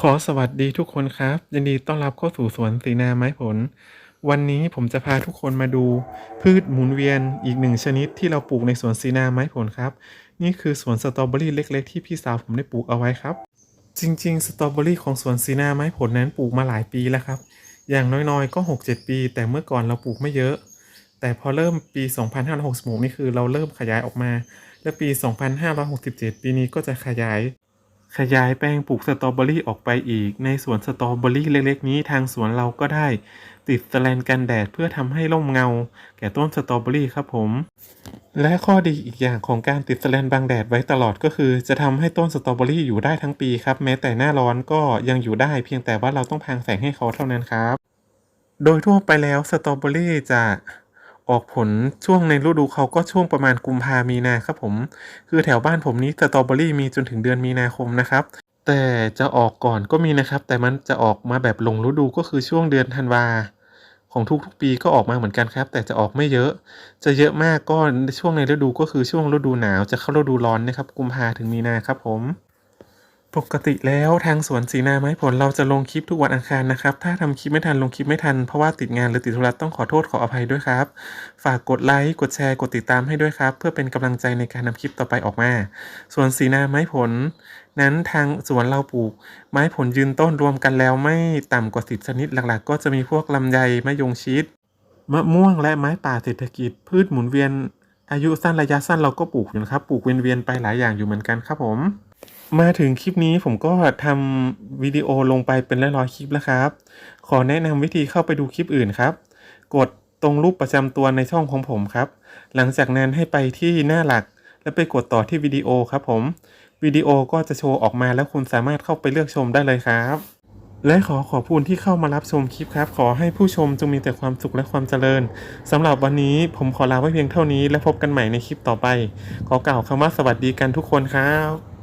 ขอสวัสดีทุกคนครับ ยินดีต้อนรับเข้าสู่สวนสีนาไม้ผล วันนี้ผมจะพาทุกคนมาดู พืชหมุนเวียนอีกหนึ่งชนิดที่เราปลูกในสวนสีนาไม้ผลครับ นี่คือสวนสตรอเบอรี่เล็ก ๆ ที่พี่สาวผมได้ปลูกเอาไว้ครับ จริง ๆ สตรอเบอรี่ของสวนสีนาไม้ผลนั้นปลูกมาหลายปีแล้วครับ อย่างน้อยๆ ก็ 6-7 ปี แต่เมื่อก่อนเราปลูกไม่เยอะ แต่พอเริ่มปี 2566 นี่คือเราเริ่มขยายออกมา และปี 2567 ปีนี้ก็จะขยาย ขยายแปลงปลูกสตรอเบอรี่ออกไปอีก ในสวนสตรอเบอรี่เล็กๆ นี้ทางสวนเราก็ได้ ติดสแลนกันแดดเพื่อทำให้ร่มเงา แก่ต้นสตรอเบอรี่ครับผม และข้อดีอีกอย่างของการติดสแลนบังแดดไว้ตลอดก็คือ จะทำให้ต้นสตรอเบอรี่อยู่ได้ทั้งปีครับ แม้แต่หน้าร้อนก็ยังอยู่ได้เพียงแต่ว่าเราต้องพางแสงให้เขาเท่านั้นครับ โดยทั่วไปแล้วสตรอเบอรี่จะ ออกผลช่วงในฤดูเขาก็ช่วงประมาณกุมภามีนาครับผม คือแถวบ้านผมนี้สตรอเบอรี่มีจนถึงเดือนมีนาคมนะครับ แต่จะออกก่อนก็มีนะครับ แต่มันจะออกมาแบบลงฤดูก็คือช่วงเดือนธันวาของทุกๆปีก็ออกมาเหมือนกันครับ แต่จะออกไม่เยอะ จะเยอะมากก็ช่วงในฤดูก็คือช่วงฤดูหนาวจะเข้าฤดูร้อนนะครับ กุมภาถึงมีนาครับผม ปกติแล้วทางสวนสีนาไม้ผลเราจะลงคลิปทุกวันอังคารนะครับ ถ้าทำคลิปไม่ทันลงคลิปไม่ทันเพราะว่าติดงานหรือติดธุระต้องขอโทษขออภัยด้วยครับ ฝากกดไลค์กดแชร์กดติดตามให้ด้วยครับ เพื่อเป็นกำลังใจในการนำคลิปต่อไปออกมา ส่วนสีนาไม้ผล นั้นทางสวนเราปลูก ไม้ผลยืนต้นรวมกันแล้วไม่ต่ำกว่าสิบชนิดหลักๆ ก็จะมีพวกลำไยมะยงชิดมะม่วงและไม้ป่าเศรษฐกิจ พืชหมุนเวียน อายุสั้นระยะสั้นเราก็ปลูกอยู่นะครับปลูกเวียนๆไปหลายอย่างอยู่เหมือนกันครับผม มาถึงคลิปนี้ผมก็ทำวิดีโอลงไปเป็นร้อยๆคลิปแล้วครับ ขอแนะนำวิธีเข้าไปดูคลิปอื่นครับ กดตรงรูปประจำตัวในช่องของผมครับ หลังจากนั้นให้ไปที่หน้าหลัก แล้วไปกดต่อที่วิดีโอครับผม วิดีโอก็จะโชว์ออกมาแล้วคุณสามารถเข้าไปเลือกชมได้เลยครับ และขอขอบคุณที่เข้ามารับชมคลิปครับ ขอให้ผู้ชมจงมีแต่ความสุขและความเจริญสำหรับวันนี้ผมขอลาไว้เพียงเท่านี้ และพบกันใหม่ในคลิปต่อไป ขอกล่าวคำว่าสวัสดีกันทุกคนครับ